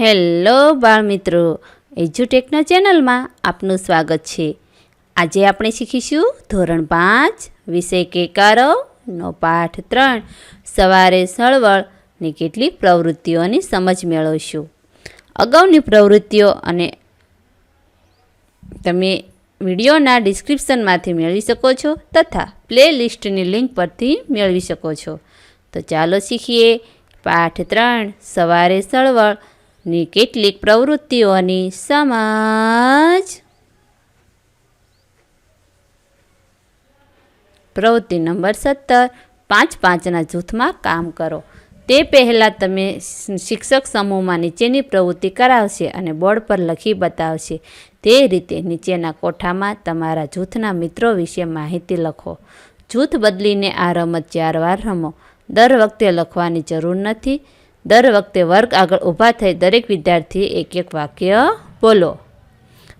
Hello બાળમિત્રો એજ્યુટેકના ચેનલમાં આપનું સ્વાગત છે. આજે આપણે શીખીશું ધોરણ પાંચ, વિષય કેકારોનો પાઠ ત્રણ, સવારે સળવળની કેટલીક પ્રવૃત્તિઓની સમજ મેળવશું. અગાઉની પ્રવૃત્તિઓ અને તમે વિડીયોના ડિસ્ક્રિપ્શનમાંથી મેળવી શકો છો તથા પ્લે લિસ્ટની લિંક પરથી મેળવી શકો છો. તો ચાલો શીખીએ. પાઠ ત્રણ, સવારે સળવળની કેટલીક પ્રવૃત્તિઓની સમાજ પ્રવૃત્તિ નંબર સત્તર, પાંચ પાંચના જૂથમાં કામ કરો. તે પહેલાં તમે શિક્ષક સમૂહમાં નીચેની પ્રવૃત્તિ કરાવશે અને બોર્ડ પર લખી બતાવશે. તે રીતે નીચેના કોઠામાં તમારા જૂથના મિત્રો વિશે માહિતી લખો. જૂથ બદલીને આ રમત ચાર વાર રમો. દર વખતે લખવાની જરૂર નથી. દર વખતે વર્ગ આગળ ઊભા થઈ દરેક વિદ્યાર્થીએ એક એક વાક્ય બોલો.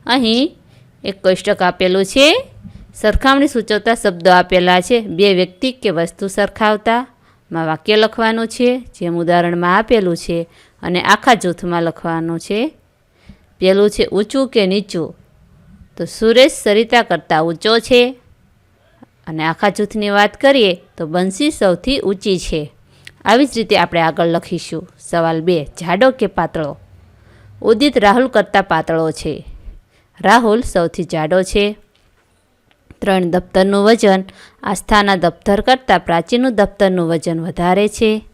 અહીં એક કોષ્ટક આપેલું છે. સરખામણી સૂચવતા શબ્દો આપેલા છે. બે વ્યક્તિ કે વસ્તુ સરખાવતા. માં વાક્ય લખવાનું છે, જેમ ઉદાહરણમાં આપેલું છે, અને આખા જૂથમાં લખવાનું છે. પેલું છે ઊંચું કે નીચું? તો સુરેશ સરિતા કરતાં ઊંચો છે. અને આખા જૂથની વાત કરીએ, તો બંસી સૌથી ઊંચી છે. આવી જ રીતે આપણે આગળ લખીશું. સવાલ બે, જાડો કે પાતળો? ઉદિત રાહુલ કરતાં પાતળો છે. રાહુલ સૌથી જાડો છે. ત્રણ, દફતરનું વજન? આસ્થાના દફતર કરતાં પ્રાચીનનું દફતરનું વજન વધારે છે.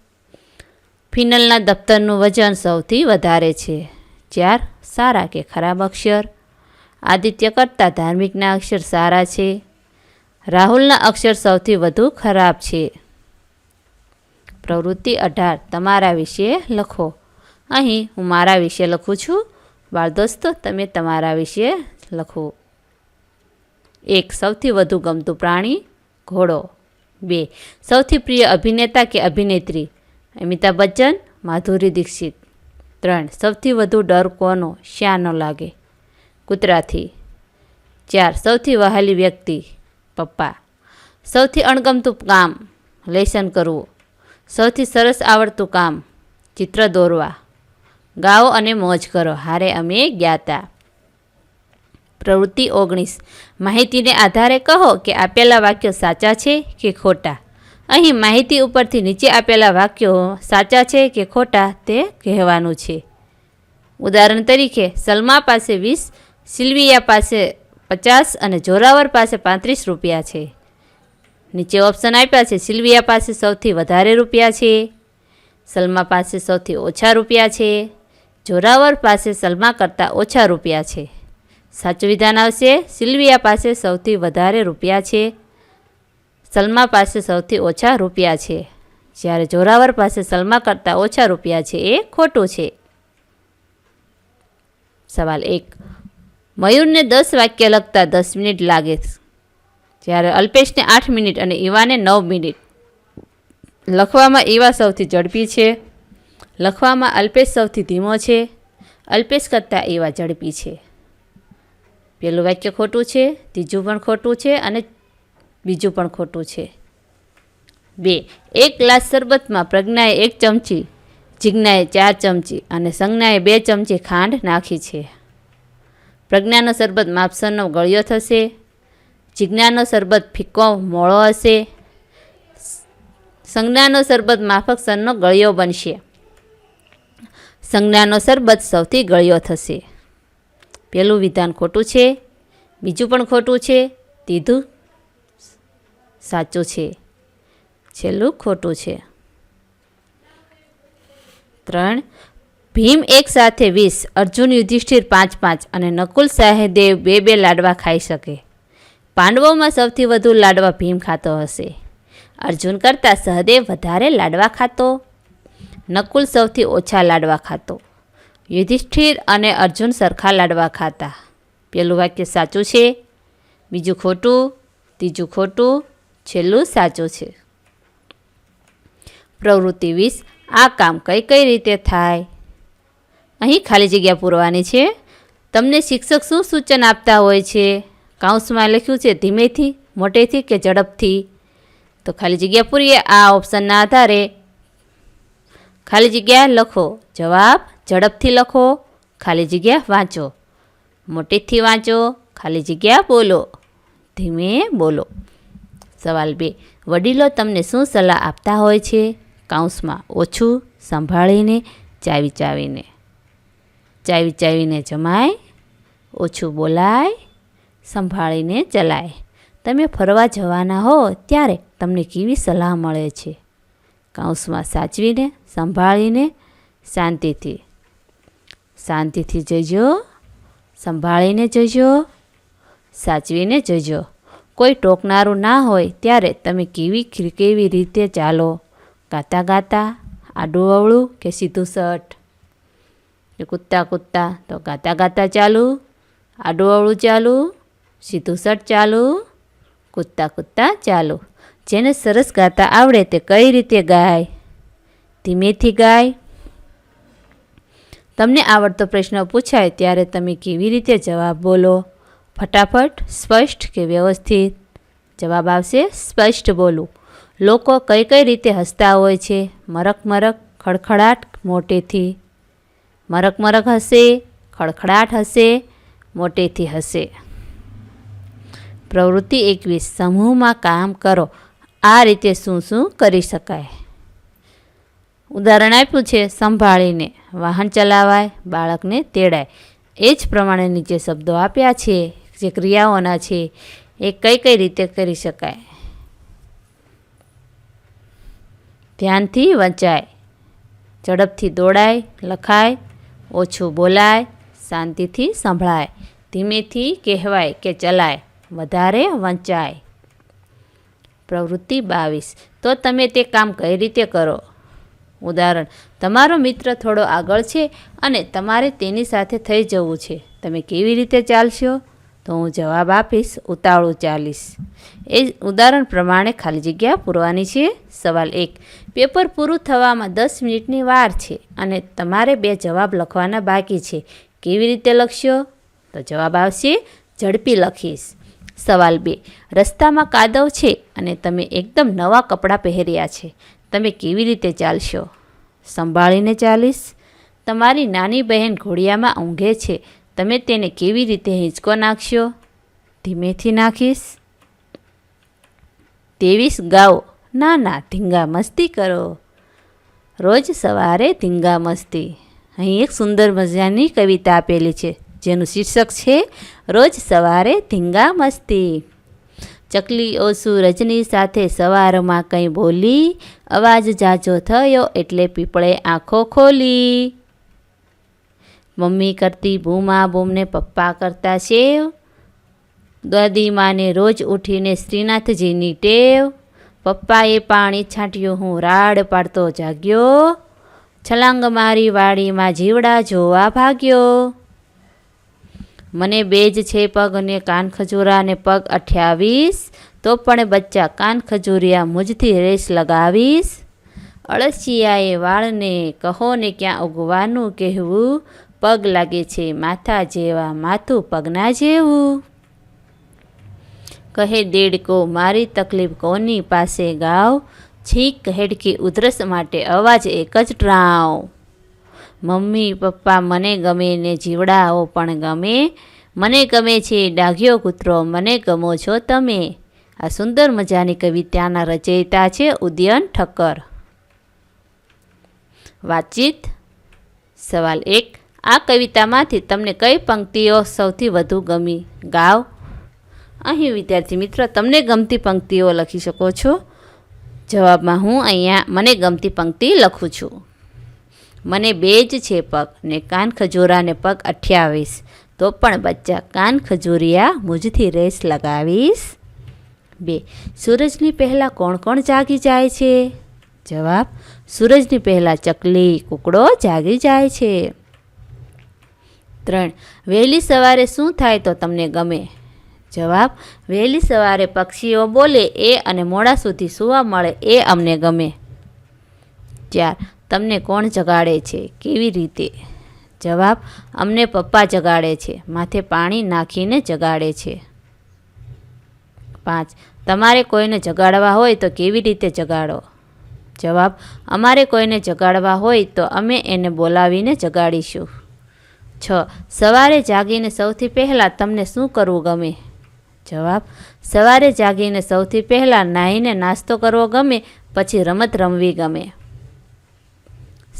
ફિનલના દફતરનું વજન સૌથી વધારે છે. ચાર, સારા કે ખરાબ અક્ષર? આદિત્ય કરતાં ધાર્મિકના અક્ષર સારા છે. રાહુલના અક્ષર સૌથી વધુ ખરાબ છે. પ્રવૃત્તિ અઢાર. તમારા વિશે લખો. અહીં હું મારા વિશે લખું છું. બાળદોસ્તો, તમે તમારા વિશે લખો. એક, સૌથી વધુ ગમતું પ્રાણી, ઘોડો. બે, સૌથી પ્રિય અભિનેતા કે અભિનેત્રી, અમિતાભ બચ્ચન, માધુરી દીક્ષિત. ત્રણ, સૌથી વધુ ડર કોનો શ્યા ન લાગે. કૂતરાથી. ચાર, સૌથી વહાલી વ્યક્તિ, પપ્પા. સૌથી અણગમતું કામ, લેસન કરવું. સૌથી સરસ આવડતું કામ, ચિત્ર દોરવા. ગાઓ અને મોજ કરો. હારે અમે જ્ઞાતા. પ્રવૃત્તિ ઓગણીસ. માહિતીને આધારે કહો કે આપેલા વાક્યો સાચા છે કે ખોટા. અહીં માહિતી ઉપરથી નીચે આપેલા વાક્યો સાચા છે કે ખોટા તે કહેવાનું છે. ઉદાહરણ તરીકે, સલમા પાસે વીસ, સિલ્વિયા પાસે પચાસ અને જોરાવર પાસે પાંત્રીસ રૂપિયા છે. નીચે ઓપ્શન આપ્યા છે, સિલ્વિયા પાસે સૌથી વધારે રૂપિયા છે, સલમા પાસે સૌથી ઓછા રૂપિયા છે, જોરાવર પાસે સલમા કરતાં ઓછા રૂપિયા છે. સાચું વિધાન આવશે, સિલ્વિયા પાસે સૌથી વધારે રૂપિયા છે, સલમા પાસે સૌથી ઓછા રૂપિયા છે. જ્યારે જોરાવર પાસે સલમા કરતાં ઓછા રૂપિયા છે, એ ખોટું છે. સવાલ એક. મયુરને દસ વાક્ય લખતા દસ મિનિટ લાગે જ્યારે અલ્પેશને આઠ મિનિટ અને ઈવાને નવ મિનિટ. લખવામાં ઈવા સૌથી ઝડપી છે. લખવામાં અલ્પેશ સૌથી ધીમો છે. અલ્પેશ કરતાં ઈવા ઝડપી છે. પહેલું વાક્ય ખોટું છે, ત્રીજું પણ ખોટું છે અને બીજું પણ ખોટું છે. બે, એક ગ્લાસ શરબતમાં પ્રજ્ઞાએ એક ચમચી, જિજ્ઞાએ ચાર ચમચી અને સંજ્ઞાએ બે ચમચી ખાંડ નાખી છે. પ્રજ્ઞાનો શરબત માપસરનો ગળ્યો થશે. જિજ્ઞાનો શરબત ફીકો મોળો હશે. સંજ્ઞાનો શરબત માફક સનનો ગળ્યો બનશે. સંજ્ઞાનો શરબત સૌથી ગળ્યો થશે. પહેલું વિધાન ખોટું છે. બીજું પણ ખોટું છે. ત્રીજું સાચું છે. છેલ્લું ખોટું છે. ત્રણ ભીમ એક સાથે વીસ, અર્જુન યુધિષ્ઠિર પાંચ પાંચ અને નકુલ સહદેવ બે બે લાડવા ખાઈ શકે. પાંડવોમાં સૌથી વધુ લાડવા ભીમ ખાતો હશે. અર્જુન કરતાં સહદેવ વધારે લાડવા ખાતો. નકુલ સૌથી ઓછા લાડવા ખાતો. યુધિષ્ઠિર અને અર્જુન સરખા લાડવા ખાતા. પેલું વાક્ય સાચું છે? બીજું ખોટું? ત્રીજું ખોટું? છેલ્લું સાચું છે. પ્રવૃત્તિ વીસ, આ કામ કઈ કઈ રીતે થાય? અહીં ખાલી જગ્યા પૂરવાની છે. તમને શિક્ષક શું સૂચન આપતા હોય છે? કાઉન્સમાં લખ્યું છે, ધીમેથી, મોટેથી કે ઝડપથી? તો ખાલી જગ્યા પૂરીએ આ ઓપ્શનના આધારે. ખાલી જગ્યા લખો, જવાબ, ઝડપથી લખો, ખાલી જગ્યા વાંચો. મોટેથી વાંચો, ખાલી જગ્યા બોલો, ધીમે બોલો. સવાલ બે, વડીલો તમને શું સલાહ આપતા હોય છે? કાઉન્સમાં ઓછું સંભાળીને, ચાવી ચાવીને. ચાવી ચાવીને જમાય, ઓછું બોલાય સંભાળીને ચલાય. તમે ફરવા જવાના હો ત્યારે તમને કેવી સલાહ મળે છે? કાઉન્સમાં સાચવીને, સંભાળીને, શાંતિથી. શાંતિથી જજો. સંભાળીને જજો. સાચવીને જજો. કોઈ ટોકનારું ના હોય ત્યારે તમે કેવી કેવી રીતે ચાલો? ગાતા ગાતા, આડું અવળું કે સીધું કે કૂદતા કૂદતા તો ગાતા ગાતા ચાલુ, આડું અવળું ચાલુ સીધું સટ ચાલુ, કૂદતા કૂદતા ચાલુ. જેને સરસ ગાતા આવડે તે કઈ રીતે ગાય? ધીમેથી ગાય. તમને આવડતો પ્રશ્ન પૂછાય ત્યારે તમે કેવી રીતે જવાબ બોલો? ફટાફટ, સ્પષ્ટ કે વ્યવસ્થિત? જવાબ આવશે, સ્પષ્ટ બોલું. લોકો કઈ કઈ રીતે હસતા હોય છે? મરક મરક, ખડખડાટ મોટેથી. મરક મરક હશે, ખડખડાટ હશે, મોટેથી હશે. પ્રવૃત્તિ એકવીસ, સમૂહમાં કામ કરો. આ રીતે શું શું કરી શકાય? ઉદાહરણ આપ્યું છે, સંભાળીને વાહન ચલાવાય, બાળકને તેડાય. એ જ પ્રમાણે નીચે શબ્દો આપ્યા છે, જે ક્રિયાઓના છે, એ કઈ કઈ રીતે કરી શકાય? ધ્યાનથી વંચાય. ઝડપથી દોડાય, લખાય, ઓછું બોલાય, શાંતિથી સંભળાય. ધીમેથી કહેવાય કે ચલાય. વધારે વંચાય. પ્રવૃત્તિ બાવીસ. તો તમે તે કામ કઈ રીતે કરો? ઉદાહરણ, તમારો મિત્ર થોડો આગળ છે અને તમારે તેની સાથે થઈ જવું છે. તમે કેવી રીતે ચાલશો? તો હું જવાબ આપીશ ઉતાળું ચાલીશ એ ઉદાહરણ પ્રમાણે ખાલી જગ્યા પૂરવાની છે? સવાલ એક, પેપર પૂરું થવામાં દસ મિનિટની વાર છે અને તમારે બે જવાબ લખવાના બાકી છે. કેવી રીતે લખશો? તો જવાબ આવશે, ઝડપી લખીશ. સવાલ બે. રસ્તામાં કાદવ છે અને તમે એકદમ નવા કપડાં પહેર્યા છે. તમે કેવી રીતે ચાલશો? સંભાળીને ચાલીશ. તમારી નાની બહેન ઘોડિયામાં ઊંઘે છે. તમે તેને કેવી રીતે હિંચકો નાખશો? ધીમેથી નાખીશ. ત્રેવીસ ગાઓ. ના ના, ધીંગા મસ્તી કરો. રોજ સવારે ધીંગા મસ્તી. અહીં એક સુંદર મજાની કવિતા આપેલી છે. જેનું શીર્ષક છે, રોજ સવારે ધીંગા મસ્તી. ચકલી ઓસુ રજની સાથે સવારમાં કંઈ બોલી, અવાજ જાજો થયો એટલે પીપળે આંખો ખોલી. મમ્મી કરતી બૂમા બૂમને પપ્પા કરતા શેવ દાદીમાને રોજ ઉઠીને શ્રીનાથજીની ટેવ, પપ્પાએ પાણી છાંટ્યું હું રાડ પાડતો જાગ્યો, છલાંગ મારી વાડીમાં જીવડા જોવા ભાગ્યો. મને બેજ છે, પગ અને કાન ખજૂરા અને પગ અઠ્યાવીસ. તો પણ બચ્ચા, કાન ખજૂરિયા મુજથી રેસ લગાવીશ. અળસિયાએ વાળને કહો ને ક્યાં ઉગવાનું કહેવું? પગ લાગે છે માથા જેવા, માથું પગના જેવું. કહે દેડકો, મારી તકલીફ કોની પાસે ગાવ? છીક હેડકી ઉધરસ માટે અવાજ એક જ ટ્રાવ. મમ્મી, પપ્પા મને ગમે ને જીવડાઓ પણ ગમે. મને ગમે છે ડાઘ્યો કૂતરો, મને ગમો છો તમે. આ સુંદર મજાની કવિતાના રચયિતા છે ઉદયન ઠક્કર. વાતચીત. સવાલ એક, આ કવિતામાંથી તમને કઈ પંક્તિઓ સૌથી વધુ ગમી? ગાવ. અહીં વિદ્યાર્થી મિત્રો, તમને ગમતી પંક્તિઓ લખી શકો છો. જવાબમાં હું અહીંયા મને ગમતી પંક્તિ લખું છું. મને બે જ છે પગ ને કાન ખજૂરાને પગ અઠ્યાવીસ. તો પણ બચ્ચા, કાન ખજૂરિયા મુજથી રેસ લગાવીશ. બે, સૂરજની પહેલાં કોણ કોણ જાગી જાય છે? જવાબ, સૂરજની પહેલાં ચકલી કુકડો જાગી જાય છે. ત્રણ, વહેલી સવારે શું થાય તો તમને ગમે? જવાબ, વહેલી સવારે પક્ષીઓ બોલે એ અને મોડા સુધી સૂવા મળે એ અમને ગમે. ચાર તમને કોણ જગાડે છે? કેવી રીતે? જવાબ, અમને પપ્પા જગાડે છે. માથે પાણી નાખીને જગાડે છે. પાંચ, તમારે કોઈને જગાડવા હોય તો કેવી રીતે જગાડો? જવાબ, અમારે કોઈને જગાડવા હોય તો અમે એને બોલાવીને જગાડીશું. છ, સવારે જાગીને સૌથી પહેલાં તમને શું કરવું ગમે? જવાબ, સવારે જાગીને સૌથી પહેલાં નાહીને નાસ્તો કરવો ગમે, પછી રમત રમવી ગમે.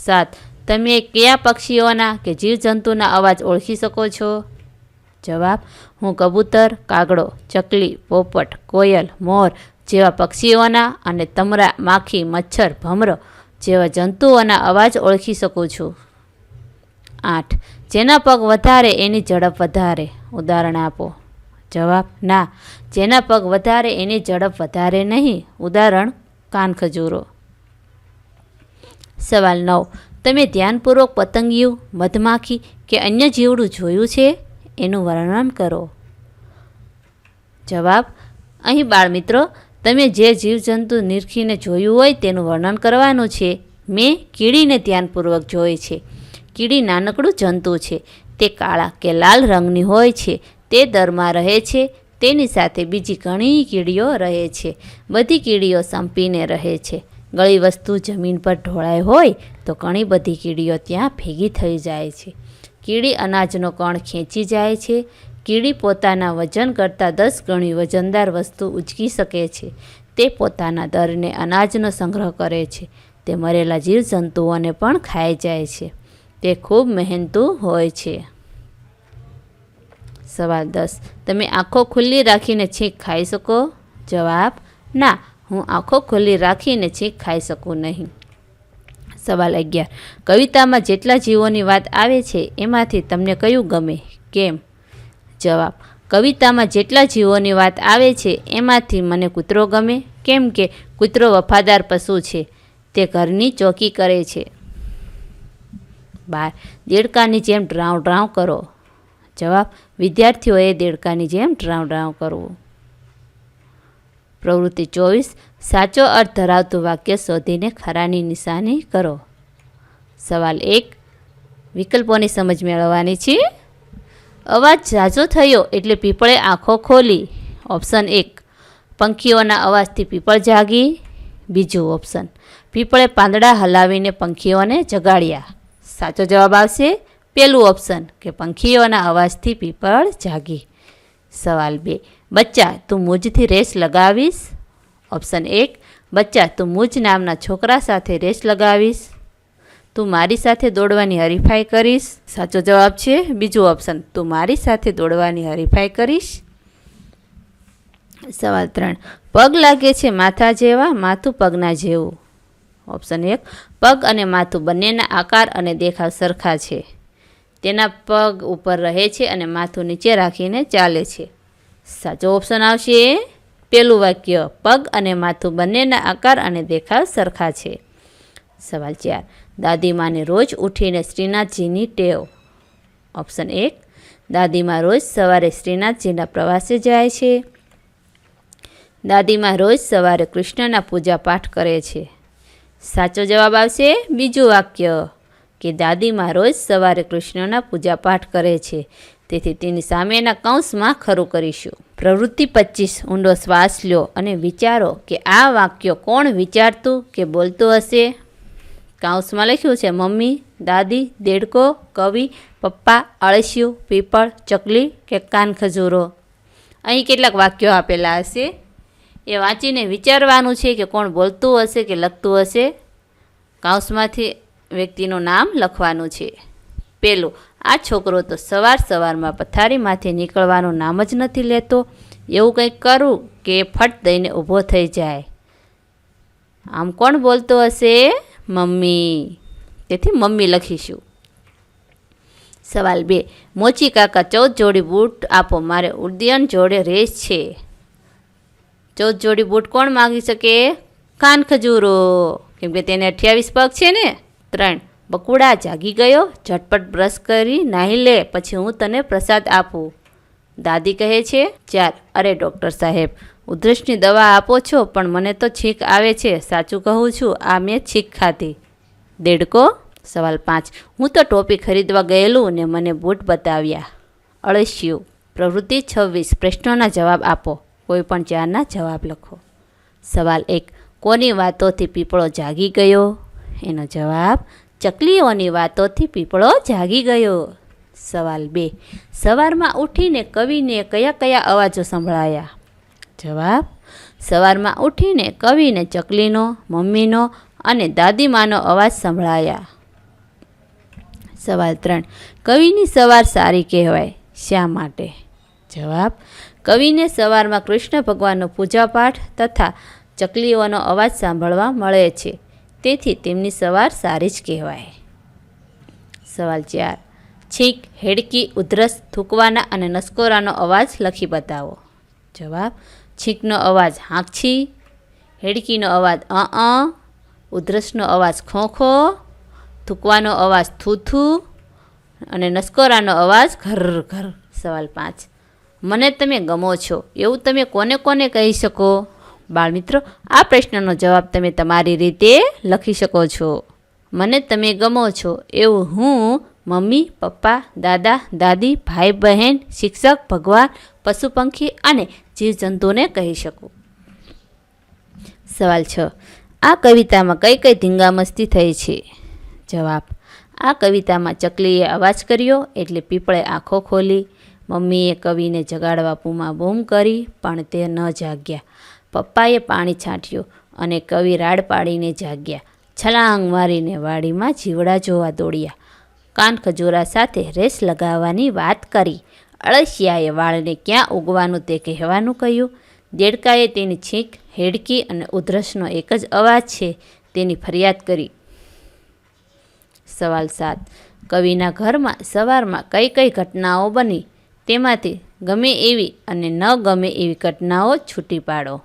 સાત તમે કયા પક્ષીઓના કે જીવજંતુના અવાજ ઓળખી શકો છો? જવાબ, હું કબૂતર, કાગડો, ચકલી, પોપટ, કોયલ, મોર જેવા પક્ષીઓના અને તમરા માખી, મચ્છર, ભમરો જેવા જંતુઓના અવાજ ઓળખી શકું છું. આઠ, જેના પગ વધારે એની ઝડપ વધારે. ઉદાહરણ આપો. જવાબ, ના. જેના પગ વધારે એની ઝડપ વધારે નહીં. ઉદાહરણ, કાન ખજૂરો. સવાલ નવ. તમે ધ્યાનપૂર્વક પતંગિયું, મધમાખી કે અન્ય જીવડું જોયું છે? એનું વર્ણન કરો. જવાબ, અહીં બાળમિત્રો, તમે જે જીવજંતુ નિરખીને જોયું હોય તેનું વર્ણન કરવાનું છે. મેં કીડીને ધ્યાનપૂર્વક જોઈ છે. કીડી નાનકડું જંતુ છે. તે કાળા કે લાલ રંગની હોય છે. તે દરમાં રહે છે. તેની સાથે બીજી ઘણી કીડીઓ રહે છે. બધી કીડીઓ સંપીને રહે છે. ગળી વસ્તુ જમીન પર ઢોળાઈ હોય તો ઘણી બધી કીડીઓ ત્યાં ભેગી થઈ જાય છે. કીડી અનાજનો કણ ખેંચી જાય છે. કીડી પોતાના વજન કરતાં દસ ગણી વજનદાર વસ્તુ ઉચકી શકે છે. તે પોતાના દરને અનાજનો સંગ્રહ કરે છે. તે મરેલા જીવજંતુઓને પણ ખાઈ જાય છે. તે ખૂબ મહેનતુ હોય છે. સવાલ દસ. તમે આંખો ખુલ્લી રાખીને છીંક ખાઈ શકો? જવાબ, ના. હું આંખો ખુલ્લી રાખીને છીંક ખાઈ શકું નહીં. સવાલ અગિયાર. કવિતામાં જેટલા જીવોની વાત આવે છે, એમાંથી તમને કયું ગમે? કેમ? જવાબ. કવિતામાં જેટલા જીવોની વાત આવે છે, એમાંથી મને કૂતરો ગમે. કેમ કે કૂતરો વફાદાર પશુ છે, તે ઘરની ચોકી કરે છે. બાર. દેડકાની જેમ ડ્રાઉં ડ્રાઉં કરો. જવાબ. વિદ્યાર્થીઓએ દેડકાની જેમ ડ્રાઉં ડ્રાઉં કરવું. પ્રવૃત્તિ ચોવીસ, સાચો અર્થ ધરાવતું વાક્ય શોધીને ખરાની નિશાની કરો. સવાલ એક, વિકલ્પોની સમજ મેળવવાની છે? અવાજ ઝાઝો થયો એટલે પીપળે આંખો ખોલી. ઓપ્શન એક, પંખીઓના અવાજથી પીપળ જાગી. બીજું ઓપ્શન, પીપળે પાંદડા હલાવીને પંખીઓને જગાડ્યા. સાચો જવાબ આવશે? પહેલું ઓપ્શન, કે પંખીઓના અવાજથી પીપળ જાગી. સવાલ બે બચ્ચા, તું મુજથી રેસ લગાવીશ? ઓપ્શન એક, બચ્ચા, તું મુજ નામના છોકરા સાથે રેસ લગાવીશ. તું મારી સાથે દોડવાની હરીફાઈ કરીશ. સાચો જવાબ છે. બીજું ઓપ્શન તું મારી સાથે દોડવાની હરીફાઈ કરીશ. સવાલ ત્રણ, પગ લાગે છે માથા જેવા, માથું પગના જેવું? ઓપ્શન એક, પગ અને માથું બંનેના આકાર અને દેખાવ સરખા છે. તેના પગ ઉપર રહે છે અને માથું નીચે રાખીને ચાલે છે. સાચો ઓપ્શન આવશે. પેલું વાક્ય, પગ અને માથું બંનેના આકાર અને દેખાવ સરખા છે. સવાલ ચાર, દાદીમાને રોજ ઉઠીને શ્રીનાથજીની ટેવ. ઓપ્શન એક, દાદીમાં રોજ સવારે શ્રીનાથજીના પ્રવાસે જાય છે. દાદીમાં રોજ સવારે કૃષ્ણના પૂજા પાઠ કરે છે. સાચો જવાબ આવશે બીજું વાક્ય, કે દાદીમાં રોજ સવારે કૃષ્ણના પૂજા પાઠ કરે છે. તેથી તેની સામેના કૌંસમાં ખરું કરીશું. પ્રવૃત્તિ પચીસ, ઊંડો શ્વાસ લ્યો અને વિચારો કે આ વાક્યો કોણ વિચારતું કે બોલતું હશે? કાઉસમાં લખ્યું છે, મમ્મી, દાદી, દેડકો, કવિ, પપ્પા, અળસિયું, પીપળ, ચકલી કે કાન ખજૂરો? અહીં કેટલાક વાક્યો આપેલા હશે. એ વાંચીને વિચારવાનું છે કે કોણ બોલતું હશે કે લખતું હશે? કાઉસમાંથી વ્યક્તિનું નામ લખવાનું છે. પેલું. આ છોકરો તો સવાર સવારમાં પથારીમાંથી નીકળવાનું નામ જ નથી લેતો. એવું કંઈક કરું કે ફટ દઈને ઊભો થઈ જાય. આમ કોણ બોલતો હશે? મમ્મી. તેથી મમ્મી લખીશું. સવાલ બે. મોચી કાકા ચૌદ જોડી બૂટ આપો, મારે ઉડ્ડયન જોડે રેસ છે. ચૌદ જોડી બૂટ કોણ માગી શકે? કાન ખજૂરો. કેમ કે તેને અઠ્યાવીસ પગ છે ને? ત્રણ. બકુડા જાગી ગયો, ઝટપટ બ્રશ કરી, નાહી લે, પછી હું તને પ્રસાદ આપું. દાદી કહે છે ચાર અરે, ડૉક્ટર સાહેબ, ઉધરસની દવા આપો છો, પણ મને તો છીંક આવે છે, સાચું કહું છું, આ મેં છીંક ખાધી. દેડકો? સવાલ પાંચ. હું તો ટોપી ખરીદવા ગયેલું ને મને બૂટ બતાવ્યા. અળસિયું. પ્રવૃત્તિ છવ્વીસ. પ્રશ્નોના જવાબ આપો. કોઈ પણ ચારના જવાબ લખો. સવાલ એક. કોની વાતોથી પીપળો જાગી ગયો? એનો જવાબ ચકલીઓની વાતોથી પીપળો જાગી ગયો. સવાલ બે. સવારમાં ઉઠીને કવિને કયા કયા અવાજો સંભળાયા? જવાબ. સવારમાં ઉઠીને કવિને ચકલીનો, મમ્મીનો અને દાદીમાનો અવાજ સંભળાયા. સવાલ ત્રણ. કવિની સવાર સારી કહેવાય. શા માટે? જવાબ. કવિને સવારમાં કૃષ્ણ ભગવાનનો પૂજાપાઠ તથા ચકલીઓનો અવાજ સાંભળવા મળે છે. તેથી તેમની સવાર સારી જ કહેવાય. સવાલ ચાર. છીંક, હેડકી, ઉધરસ, થૂકવાના અને નસકોરાનો અવાજ લખી બતાવો. જવાબ, છીંકનો અવાજ હાંકછી, હેડકીનો અવાજ અ અ ઉધરસનો અવાજ ખો ખો થૂકવાનો અવાજ થૂથુ અને નસકોરાનો અવાજ ઘર ઘર સવાલ પાંચ. મને તમે ગમો છો. એવું તમે કોને કોને કહી શકો? બાળમિત્રો, આ પ્રશ્નનો જવાબ તમે તમારી રીતે લખી શકો છો. મને તમે ગમો છો એવું હું મમ્મી, પપ્પા, દાદા, દાદી, ભાઈ, બહેન, શિક્ષક, ભગવાન પશુ પંખી અને જીવજંતુને કહી શકું. સવાલ છ. આ કવિતામાં કઈ કઈ ધીંગામસ્તી થઈ છે? જવાબ. આ કવિતામાં ચકલીએ અવાજ કર્યો એટલે પીપળે આંખો ખોલી. મમ્મીએ કવિને જગાડવા પૂમા બૂમ કરી, પણ તે ન જાગ્યા. પપ્પાએ પાણી છાંટ્યું અને કવિ રાડ પાડીને જાગ્યા. છલાંગ મારીને વાડીમાં જીવડા જોવા દોડ્યા. કાન ખજૂરા સાથે રેસ લગાવવાની વાત કરી. અળસિયાએ વાળને ક્યાં ઉગવાનું તે કહેવાનું કહ્યું. દેડકાએ તેની છીંક, હેડકી અને ઉધરસનો એક જ અવાજ છે તેની ફરિયાદ કરી. સવાલ સાત. કવિના ઘરમાં, સવારમાં કઈ કઈ ઘટનાઓ બની? તેમાંથી ગમે એવી અને ન ગમે એવી ઘટનાઓ છૂટી પાડો.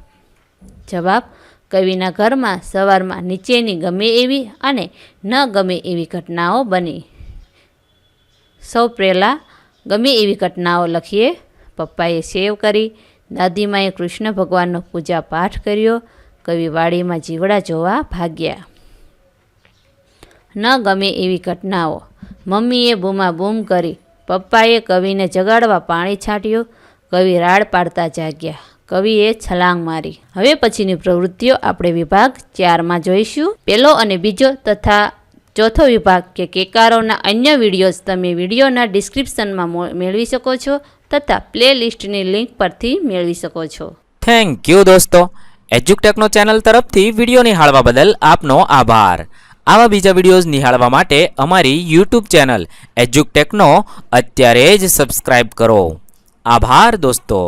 જવાબ, કવિના ઘરમાં સવારમાં નીચેની ગમે એવી અને ન ગમે એવી ઘટનાઓ બની. સૌ પહેલાં, ગમે એવી ઘટનાઓ લખીએ. પપ્પાએ સેવ કરી, દાદીમાએ કૃષ્ણ ભગવાનનો પૂજા પાઠ કર્યો, કવિ વાડીમાં જીવડા જોવા ભાગ્યા. ન ગમે એવી ઘટનાઓ. મમ્મીએ બૂમા બૂમ કરી, પપ્પાએ કવિને જગાડવા પાણી છાંટ્યું, કવિ રાડ પાડતા જાગ્યા. કવિએ છલાંગ મારી. હવે પછીની પ્રવૃત્તિઓ આપણે વિભાગ ચારમાં જોઈશું. પહેલો અને બીજો તથા ચોથો વિભાગ કે કેકારોના અન્ય વિડીયોઝ તમે વિડીયોના ડિસ્ક્રિપ્શનમાં મેળવી શકો છો તથા પ્લે લિસ્ટની લિંક પરથી મેળવી શકો છો. થેન્ક યુ દોસ્તો. એજ્યુકટેકનો ચેનલ તરફથી વીડિયો નિહાળવા બદલ આપનો આભાર. આવા બીજા વિડીયોઝ નિહાળવા માટે અમારી યુટ્યુબ ચેનલ એજ્યુકટેકનો અત્યારે જ સબસ્ક્રાઇબ કરો. આભાર દોસ્તો.